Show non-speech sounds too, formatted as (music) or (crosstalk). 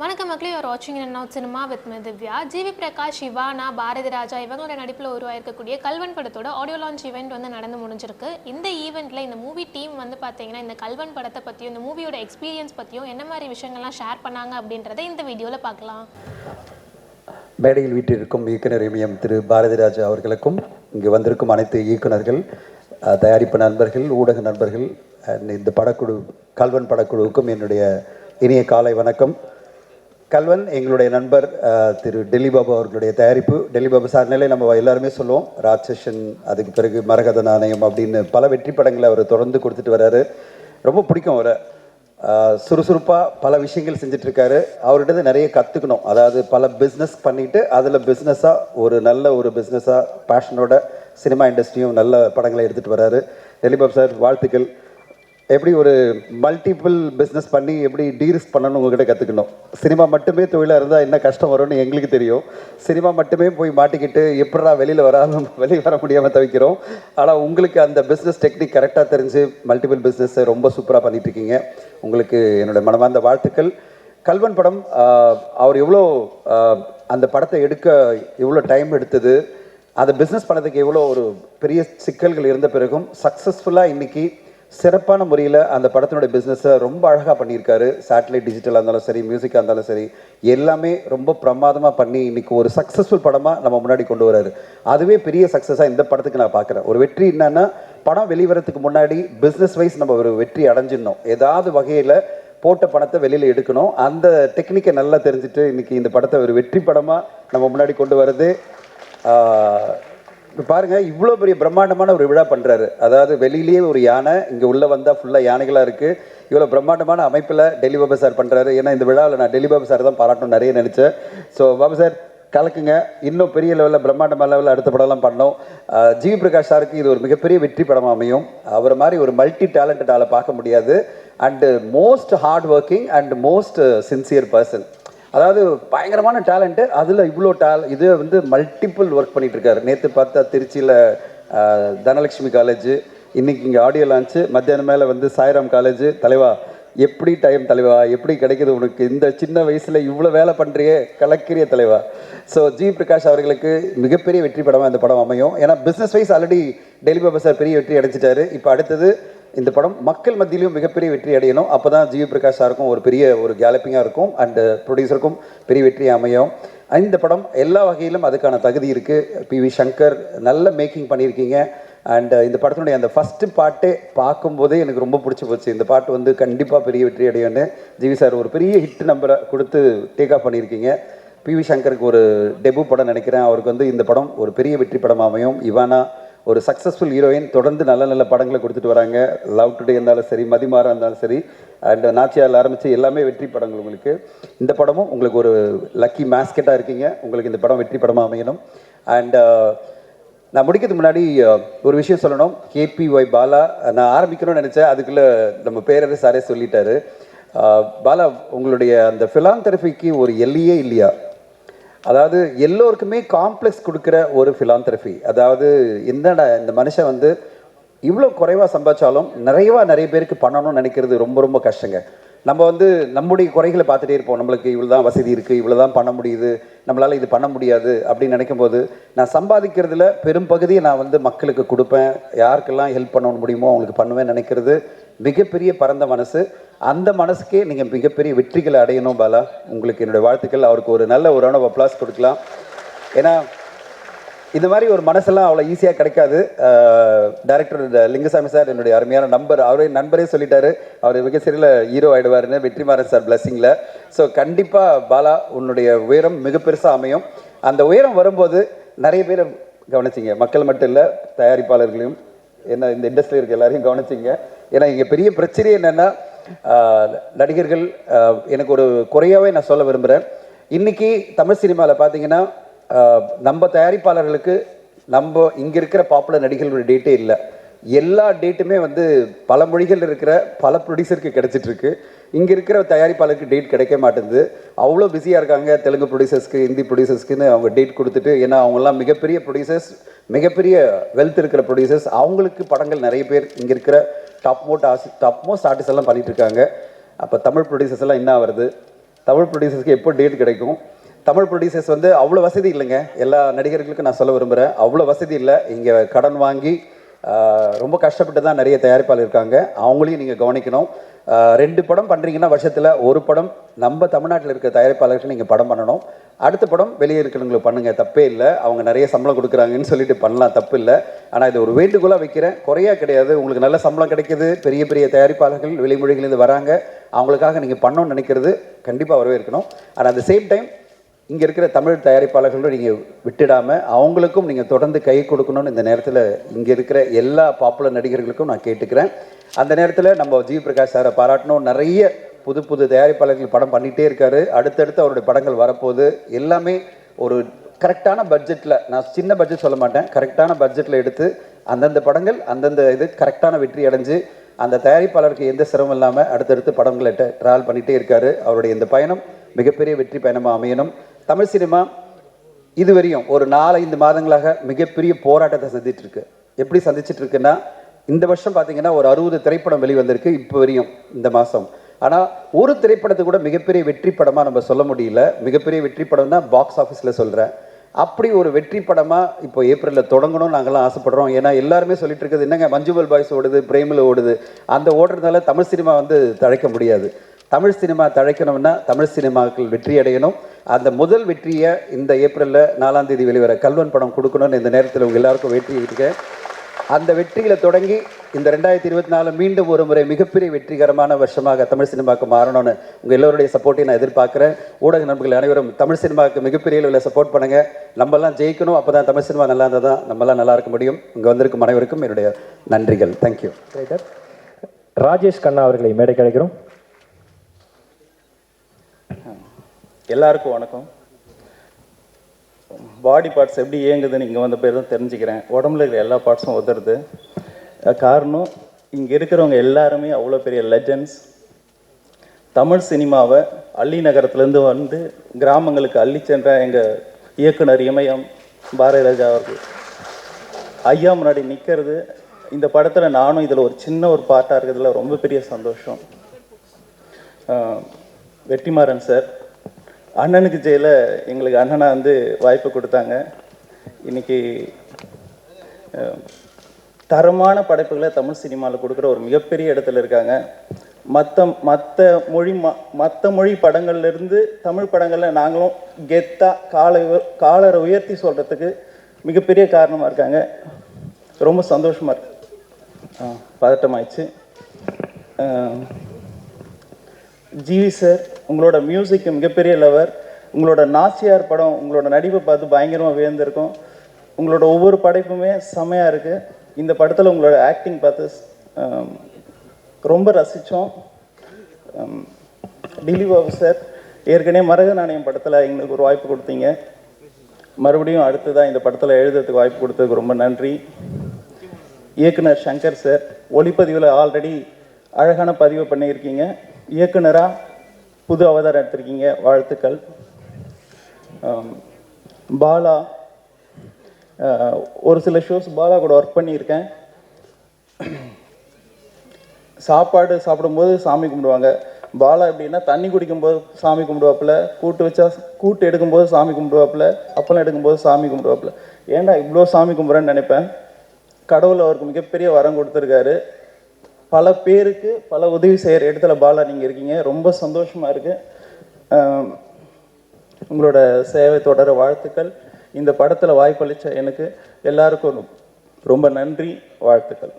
வணக்கம் மக்களே ஒரு வாட்சிங் and out cinema with me Divya. GV Prakash Shivana Bharathi Raja இவங்களோட நடிப்பில் உருவாயிருக்கக்கூடிய கல்வன் படத்தோட ஆடியோ லான்ச் ஈவெண்ட் வந்து நடந்து முடிஞ்சிருக்கு. இந்த ஈவெண்ட்டில் இந்த மூவி டீம் வந்து பார்த்தீங்கன்னா இந்த கல்வன் படத்தை பற்றியும் இந்த மூவியோட எக்ஸ்பீரியன்ஸ் பற்றியும் என்ன மாதிரி விஷயங்கள்லாம் ஷேர் பண்ணாங்க அப்படின்றத இந்த வீடியோவில் பார்க்கலாம். மேடையில் வீட்டிற்கும் இயக்குனர் இமயம் திரு. பாரதிராஜா அவர்களுக்கும் இங்கு வந்திருக்கும் அனைத்து இயக்குனர்கள் தயாரிப்பு நண்பர்கள் ஊடக நண்பர்கள் இந்த படக்குழு கல்வன் படக்குழுவுக்கும் என்னுடைய இனிய காலை வணக்கம். கல்வன் எங்களுடைய நண்பர் திரு டெல்லி பாபு அவர்களுடைய தயாரிப்பு. டெல்லி பாபு சார் நிலை நம்ம எல்லாருமே சொல்லுவோம் ராட்சசன் அதுக்கு பிறகு மரகத நாணயம் அப்படின்னு பல வெற்றி படங்களை அவர் தொடர்ந்து கொடுத்துட்டு வராரு. ரொம்ப பிடிக்கும் அவரை. சுறுசுறுப்பாக பல விஷயங்கள் செஞ்சுட்டு அவர்கிட்ட நிறைய கற்றுக்கணும் அதாவது பல பிஸ்னஸ் பண்ணிவிட்டு அதில் பிஸ்னஸாக ஒரு நல்ல ஒரு பிஸ்னஸாக பேஷனோட சினிமா இண்டஸ்ட்ரியும் நல்ல படங்களை எடுத்துகிட்டு வராரு. டெலிபாப் சார் வாழ்த்துக்கள். எப்படி ஒரு மல்டிபிள் பிஸ்னஸ் பண்ணி எப்படி டீரிஸ்க் பண்ணணும் உங்ககிட்ட கற்றுக்கணும் சினிமா மட்டுமே தொழிலாக இருந்தால் என்ன கஷ்டம் வரும்னு எங்களுக்கு தெரியும். சினிமா மட்டுமே போய் மாட்டிக்கிட்டு எப்படா வெளியில் வராமல் (laughs) வெளியே வர முடியாமல் தவிக்கிறோம். ஆனால் உங்களுக்கு அந்த பிஸ்னஸ் டெக்னிக் கரெக்டாக தெரிஞ்சு மல்டிபிள் பிஸ்னஸை ரொம்ப சூப்பராக பண்ணிட்டு இருக்கீங்க உங்களுக்கு என்னோட மனமார்ந்த வாழ்த்துக்கள். கல்வன் படம் அவர் எவ்வளோ அந்த படத்தை எடுக்க எவ்வளோ டைம் எடுத்தது அதை பிஸ்னஸ் பண்ணதுக்கு எவ்வளோ ஒரு பெரிய சிக்கல்கள் இருந்த பிறகும் சக்ஸஸ்ஃபுல்லாக இன்றைக்கி சிறப்பான முறையில் அந்த படத்தினுடைய பிஸ்னஸை ரொம்ப அழகாக பண்ணியிருக்காரு. சேட்டலைட் டிஜிட்டலாக இருந்தாலும் சரி மியூசிக்காக இருந்தாலும் சரி எல்லாமே ரொம்ப பிரமாதமாக பண்ணி இன்றைக்கி ஒரு சக்ஸஸ்ஃபுல் படமாக நம்ம முன்னாடி கொண்டு வராரு. அதுவே பெரிய சக்ஸஸாக இந்த படத்துக்கு நான் பார்க்குறேன். ஒரு வெற்றி என்னென்னா படம் வெளிவரத்துக்கு முன்னாடி பிஸ்னஸ் வைஸ் நம்ம ஒரு வெற்றி அடைஞ்சிடணும். ஏதாவது வகையில் போட்ட பணத்தை வெளியில் எடுக்கணும். அந்த டெக்னிக்கை நல்லா தெரிஞ்சுட்டு இன்றைக்கி இந்த படத்தை ஒரு வெற்றி படமாக நம்ம முன்னாடி கொண்டு வர்றது இப்போ பாருங்கள் இவ்வளோ பெரிய பிரம்மாண்டமான ஒரு விழா பண்ணுறாரு அதாவது வெளியிலேயே ஒரு யானை இங்கே உள்ளே வந்தால் ஃபுல்லாக யானைகளாக இருக்குது இவ்வளோ பிரம்மாண்டமான அமைப்பில் டெல்லி பாபா சார் பண்ணுறாரு ஏன்னா இந்த விழாவில் நான் டெல்லி பாபா சார் தான் பாராட்டணும் நிறைய நினச்சேன். ஸோ பாபா சார் கலக்குங்க. இன்னும் பெரிய லெவலில் பிரம்மாண்டமான லெவலில் அடுத்த படம்லாம் பண்ணோம். ஜிவி பிரகாஷ் சாருக்கு இது ஒரு மிகப்பெரிய வெற்றி படமாக அமையும். அவரை மாதிரி ஒரு மல்டி டேலண்டட் ஆளை பார்க்க முடியாது. And most hard working and most sincere person அதாவது பயங்கரமான டேலண்ட்டு அதில் இவ்வளோ டேல் இது வந்து மல்டிபிள் ஒர்க் பண்ணிகிட்டு இருக்காரு நேற்று பார்த்தா திருச்சியில் தனலட்சுமி காலேஜ் இன்றைக்கி இங்கே ஆடியோ லான்ச்சு மத்தியானம் மேலே வந்து சாய்ராம் காலேஜ் தலைவா எப்படி டைம் தலைவா? எப்படி கிடைக்குது உனக்கு? இந்த சின்ன வயசில் இவ்வளோ வேலை பண்ணுறியே கலக்கிறிய தலைவா. ஸோ ஜி பிரகாஷ் அவர்களுக்கு மிகப்பெரிய வெற்றி படமாக இந்த படம் அமையும். ஏன்னா business wise already Dilli Babu sir பெரிய வெற்றி அடைஞ்சிட்டாரு. இப்போ அடுத்தது இந்த படம் மக்கள் மத்தியிலும் மிகப்பெரிய வெற்றி அடையணும். அப்போ தான் ஜிவி பிரகாஷ் சாருக்கும் ஒரு பெரிய ஒரு கேலப்பிங்காக இருக்கும். அண்ட் ப்ரொடியூசருக்கும் பெரிய வெற்றி அமையும். இந்த படம் எல்லா வகையிலும் அதுக்கான தகுதி இருக்குது பி வி சங்கர் நல்ல மேக்கிங் பண்ணியிருக்கீங்க. அண்ட் இந்த படத்தினுடைய அந்த ஃபஸ்ட்டு பாட்டே பார்க்கும்போதே எனக்கு ரொம்ப பிடிச்சி போச்சு. இந்த பாட்டு வந்து கண்டிப்பாக பெரிய வெற்றி அடையும்னு ஜிவி சார் ஒரு பெரிய ஹிட் நம்பரை கொடுத்து டேக் ஆஃப் பண்ணியிருக்கீங்க. பி வி சங்கருக்கு ஒரு டெபு படம் நினைக்கிறேன். அவருக்கு வந்து இந்த படம் ஒரு பெரிய வெற்றி படம் அமையும். இவானா ஒரு சக்ஸஸ்ஃபுல் ஹீரோயின் தொடர்ந்து நல்ல நல்ல படங்களை கொடுத்துட்டு வராங்க. லவ் டுடே இருந்தாலும் சரி மதிமாரா இருந்தாலும் சரி அண்ட் நாச்சியால் ஆரம்பித்து எல்லாமே வெற்றி படங்கள் உங்களுக்கு. இந்த படமும் உங்களுக்கு ஒரு லக்கி மேஸ்கெட்டாக இருக்கீங்க. உங்களுக்கு இந்த படம் வெற்றி படமாக அமையணும். அண்ட் uh, நான் முடிக்கிறதுக்கு முன்னாடி uh, ஒரு விஷயம் சொல்லணும். கேபி ஒய் பாலா நான் ஆரம்பிக்கணும்னு நினச்சேன். அதுக்குள்ளே நம்ம பேரரசு சாரே சொல்லிட்டாரு. Uh, பாலா உங்களுடைய அந்த ஃபிலாந்தரபிக்கு ஒரு எல்லையே இல்லையா? அதாவது எல்லோருக்குமே காம்ப்ளெக்ஸ் கொடுக்குற ஒரு ஃபிலாந்தெரபி அதாவது என்னடா இந்த மனுஷன் வந்து இவ்வளோ குறைவாக சம்பாதிச்சாலும் நிறையவா நிறைய பேருக்கு பண்ணணும்னு நினைக்கிறது ரொம்ப ரொம்ப கஷ்டங்க. நம்ம வந்து நம்முடைய குறைகளை பார்த்துட்டே இருப்போம். நம்மளுக்கு இவ்வளோ தான் வசதி இருக்குது இவ்வளோ தான் பண்ண முடியுது நம்மளால் இது பண்ண முடியாது அப்படின்னு நினைக்கும் போது நான் சம்பாதிக்கிறதுல பெரும் பகுதியை நான் வந்து மக்களுக்கு கொடுப்பேன். யாருக்கெல்லாம் ஹெல்ப் பண்ண முடியுமோ அவங்களுக்கு பண்ணுவேன் நினைக்கிறது மிகப்பெரிய பரந்த மனசு. அந்த மனசுக்கே நீங்கள் மிகப்பெரிய வெற்றிகளை அடையணும் பாலா. உங்களுக்கு என்னுடைய வாழ்த்துக்கள். அவருக்கு ஒரு நல்ல ஒரு ரவுண்ட் அப்ளாஸ் கொடுக்கலாம். ஏன்னா இந்த மாதிரி ஒரு மனசெல்லாம் அவ்வளோ ஈஸியாக கிடைக்காது. டைரக்டர் லிங்கசாமி சார் என்னுடைய அருமையான நம்பர் அவரே நண்பரே சொல்லிட்டாரு. அவர் மிக சரியில் ஹீரோ ஆயிடுவாருன்னு வெற்றிமாறன் சார் பிளஸ்ஸிங்கில் ஸோ கண்டிப்பாக பாலா உன்னுடைய உயரம் மிக பெருசாக அமையும். அந்த உயரம் வரும்போது நிறைய பேரை கவனிச்சிங்க. மக்கள் மட்டும் இல்லை தயாரிப்பாளர்களையும் என்ன இந்த இண்டஸ்ட்ரியில் இருக்க எல்லாரையும் கவனிச்சிங்க. ஏன்னா இங்கே பெரிய பிரச்சனை என்னென்னா நடிகர்கள் எனக்கு ஒரு குறையாகவே நான் சொல்ல விரும்புகிறேன் இன்றைக்கி தமிழ் சினிமாவில் பார்த்தீங்கன்னா நம்ம தயாரிப்பாளர்களுக்கு நம்ம இங்கே இருக்கிற பாப்புலர் நடிகர்களுடைய டேட்டே இல்லை. எல்லா டேட்டுமே வந்து பல மொழிகள் இருக்கிற பல ப்ரொடியூசருக்கு கிடச்சிட்ருக்கு. இங்கே இருக்கிற தயாரிப்பாளருக்கு டேட் கிடைக்க மாட்டேங்குது. அவ்வளோ பிஸியாக இருக்காங்க தெலுங்கு ப்ரொடியூசர்ஸ்க்கு ஹிந்தி ப்ரொடியூசர்ஸ்க்குன்னு அவங்க டேட் கொடுத்துட்டு ஏன்னா அவங்கெல்லாம் மிகப்பெரிய ப்ரொடியூசர்ஸ் மிகப்பெரிய வெல்த் இருக்கிற ப்ரொடியூசர்ஸ் அவங்களுக்கு படங்கள் நிறைய பேர் இங்கே இருக்கிற டாப் மோட் ஆசி டாப் மோஸ்ட் ஆர்டிஸ்ட் எல்லாம் பண்ணிகிட்ருக்காங்க இருக்காங்க. அப்போ தமிழ் ப்ரொடியூசர்ஸ் எல்லாம் என்ன வருது தமிழ் ப்ரொடியூசர்ஸ்க்கு எப்போ டேட் கிடைக்கும்? தமிழ் ப்ரொடியூசர்ஸ் வந்து அவ்வளோ வசதி இல்லைங்க. எல்லா நடிகர்களுக்கும் நான் சொல்ல விரும்புகிறேன் அவ்வளோ வசதி இல்லை. இங்கே கடன் வாங்கி ரொம்ப கஷ்டப்பட்டு தான் நிறைய தயாரிப்பாளர் இருக்காங்க. அவங்களையும் நீங்கள் கவனிக்கணும். ரெண்டு படம் பண்ணுறீங்கன்னா வருஷத்தில் ஒரு படம் நம்ம தமிழ்நாட்டில் இருக்க தயாரிப்பாளர்கள் நீங்கள் படம் பண்ணணும். அடுத்த படம் வெளியே இருக்கிறவங்களுக்கு பண்ணுங்கள் தப்பே இல்லை. அவங்க நிறைய சம்பளம் கொடுக்குறாங்கன்னு சொல்லிட்டு பண்ணலாம். தப்பு இல்லை. ஆனால் இது ஒரு வேண்டுகோளாக வைக்கிறேன். குறையா கிடையாது. உங்களுக்கு நல்ல சம்பளம் கிடைக்குது. பெரிய பெரிய தயாரிப்பாளர்கள் வெளிமொழிகளிலிருந்து வராங்க. அவங்களுக்காக நீங்கள் பண்ணணும்னு நினைக்கிறது கண்டிப்பாக வரவே இருக்கணும் ஆனால் அட் சேம் டைம் இங்கே இருக்கிற தமிழ் தயாரிப்பாளர்களும் நீங்கள் விட்டுடாமல் அவங்களுக்கும் நீங்கள் தொடர்ந்து கை கொடுக்கணும்னு இந்த நேரத்தில் இங்கே இருக்கிற எல்லா பாப்புலர் நடிகர்களுக்கும் நான் கேட்டுக்கிறேன். அந்த நேரத்தில் நம்ம ஜி பிரகாஷ் சாரை பாராட்டணும். நிறைய புது புது தயாரிப்பாளர்கள் படம் பண்ணிகிட்டே இருக்காரு. அடுத்தடுத்து அவருடைய படங்கள் வரப்போகுது. எல்லாமே ஒரு கரெக்டான பட்ஜெட்டில் நான் சின்ன பட்ஜெட் சொல்ல மாட்டேன். கரெக்டான பட்ஜெட்டில் எடுத்து அந்தந்த படங்கள் அந்தந்த இது கரெக்டான வெற்றி அடைஞ்சு அந்த தயாரிப்பாளருக்கு எந்த சிரமம் இல்லாமல் அடுத்தடுத்து படங்களை ட்ராவல் பண்ணிகிட்டே இருக்காரு. அவருடைய இந்த பயணம் மிகப்பெரிய வெற்றி பயணமாக அமையணும். தமிழ் சினிமா இதுவரையும் ஒரு நாலஞ்சு மாதங்களாக மிகப்பெரிய போராட்டத்தை சந்திட்டு இருக்கு எப்படி சந்திச்சுட்டு இருக்குன்னா இந்த வருஷம் பார்த்தீங்கன்னா ஒரு அறுபது திரைப்படம் வெளிவந்திருக்கு இப்போ வரையும் இந்த மாதம். ஆனால் ஒரு திரைப்படத்தை கூட மிகப்பெரிய வெற்றி படமாக நம்ம சொல்ல முடியல. மிகப்பெரிய வெற்றி படம்னா பாக்ஸ் ஆஃபீஸில் சொல்கிறேன் அப்படி ஒரு வெற்றி படமாக இப்போ ஏப்ரலில் தொடங்கணும்னு நாங்கள்லாம் ஆசைப்படுறோம். ஏன்னா எல்லாருமே சொல்லிட்டு இருக்குது என்னங்க மஞ்சுவல் பாய்ஸ் ஓடுது பிரேமில் ஓடுது. அந்த ஓடுறதுனால தமிழ் சினிமா வந்து தழைக்க முடியாது. தமிழ் சினிமா தழைக்கணும்னா தமிழ் சினிமாக்கள் வெற்றி அடையணும். அந்த முதல் வெற்றியை இந்த ஏப்ரலில் நாலாம் தேதி வெளிவர கல்வன் படம் கொடுக்கணும்னு இந்த நேரத்தில் உங்கள் எல்லாருக்கும் வெற்றி இருக்கேன் அந்த வெற்றியில் தொடங்கி இந்த ரெண்டாயிரத்தி இருபத்தி நாலு மீண்டும் ஒரு முறை மிகப்பெரிய வெற்றிகரமான வருஷமாக தமிழ் சினிமாவுக்கு மாறணும்னு உங்கள் எல்லோருடைய சப்போர்ட்டையும் நான் எதிர்பார்க்குறேன். ஊடக நண்பர்கள் அனைவரும் தமிழ் சினிமாவுக்கு மிகப்பெரிய அளவில் சப்போர்ட் பண்ணுங்கள் நம்மலாம் ஜெயிக்கணும் அப்போ தான் தமிழ் சினிமா நல்லா இருந்தால் தான் நம்மளாம் நல்லா இருக்க முடியும். இங்கே வந்திருக்கும் அனைவருக்கும் என்னுடைய நன்றிகள். தேங்க்யூ ரைட்டர் ராஜேஷ் கண்ணா அவர்களை மேடை கிடைக்கிறோம் எல்லாருக்கும் வணக்கம். பாடி பார்ட்ஸ் எப்படி இயங்குதுன்னு இங்கே வந்த பேர் தான் தெரிஞ்சுக்கிறேன். உடம்புல இருக்கிற எல்லா பார்ட்ஸும் உதறுது. காரணம் இங்கே இருக்கிறவங்க எல்லாருமே அவ்வளோ பெரிய லெஜண்ட்ஸ் தமிழ் சினிமாவை அள்ளி நகரத்துலேருந்து வந்து கிராமங்களுக்கு அள்ளி சென்ற எங்கள் இயக்குனர் இமயம் பாரதி ராஜா அவர்கள். ஐயா முன்னாடி நிற்கிறது இந்த படத்தில் நானும் இதில் ஒரு சின்ன ஒரு பாட்டாக இருக்கிறதுல ரொம்ப பெரிய சந்தோஷம். வெட்டிமாறன் வெற்றிமாறன் சார் அண்ணனுக்கு ஜெயில எங்களுக்கு அண்ணனா வந்து வாய்ப்பு கொடுத்தாங்க. இன்னைக்கு தரமான படைப்புகளை தமிழ் சினிமாவில் கொடுக்குற ஒரு மிகப்பெரிய இடத்துல இருக்காங்க. மற்ற மற்ற மொழி ம மற்ற மொழி படங்கள்லேருந்து தமிழ் படங்களில் நாங்களும் கெத்தா காலை காலரை உயர்த்தி சொல்கிறதுக்கு மிகப்பெரிய காரணமாக இருக்காங்க. ரொம்ப சந்தோஷமாக இருக்கு. பதட்டமாயிடுச்சு. ஜிவி சார் உங்களோட மியூசிக் மிகப்பெரிய லவர் உங்களோட நாச்சியார் படம் உங்களோட நடிப்பை பார்த்து பயங்கரமாக வியந்திருக்கோம். உங்களோட ஒவ்வொரு படைப்புமே செம்மையாக இருக்குது இந்த படத்தில் உங்களோட ஆக்டிங் பார்த்து ரொம்ப ரசித்தோம் டிலி சார் ஏற்கனவே மரக நாணயம் படத்தில் எங்களுக்கு ஒரு வாய்ப்பு கொடுத்தீங்க. மறுபடியும் அடுத்ததாக இந்த படத்தில் எழுதுறதுக்கு வாய்ப்பு கொடுத்ததுக்கு ரொம்ப நன்றி. இயக்குனர் சங்கர் சார் ஒளிப்பதிவில் ஆல்ரெடி அழகான பதிவு பண்ணியிருக்கீங்க. இயக்குனராக புது அவதாரம் எடுத்திருக்கீங்க. வாழ்த்துக்கள். பாலா ஒரு சில ஷோஸ் பாலா கூட ஒர்க் பண்ணியிருக்கேன். சாப்பாடு சாப்பிடும்போது சாமி கும்பிடுவாங்க. பாலா எப்படின்னா தண்ணி குடிக்கும்போது சாமி கும்பிடுவாப்புல கூட்டு வச்சா கூட்டு எடுக்கும்போது சாமி கும்பிடுவாப்புல அப்பளம் எடுக்கும்போது சாமி கும்பிடுவாப்புல. ஏன்டா இவ்வளோ சாமி கும்பிட்றேன்னு நினைப்பேன்? கடவுள் அவருக்கு மிகப்பெரிய வரம் கொடுத்துருக்காரு. பல பேருக்கு பல உதவி செய்கிற இடத்துல பாலா நீங்கள் இருக்கீங்க. ரொம்ப சந்தோஷமாக இருக்கு. உங்களோட சேவை தொடர வாழ்த்துக்கள். இந்த படத்தில் வாய்ப்பளித்த எனக்கு எல்லாருக்கும் ரொம்ப நன்றி வாழ்த்துக்கள்.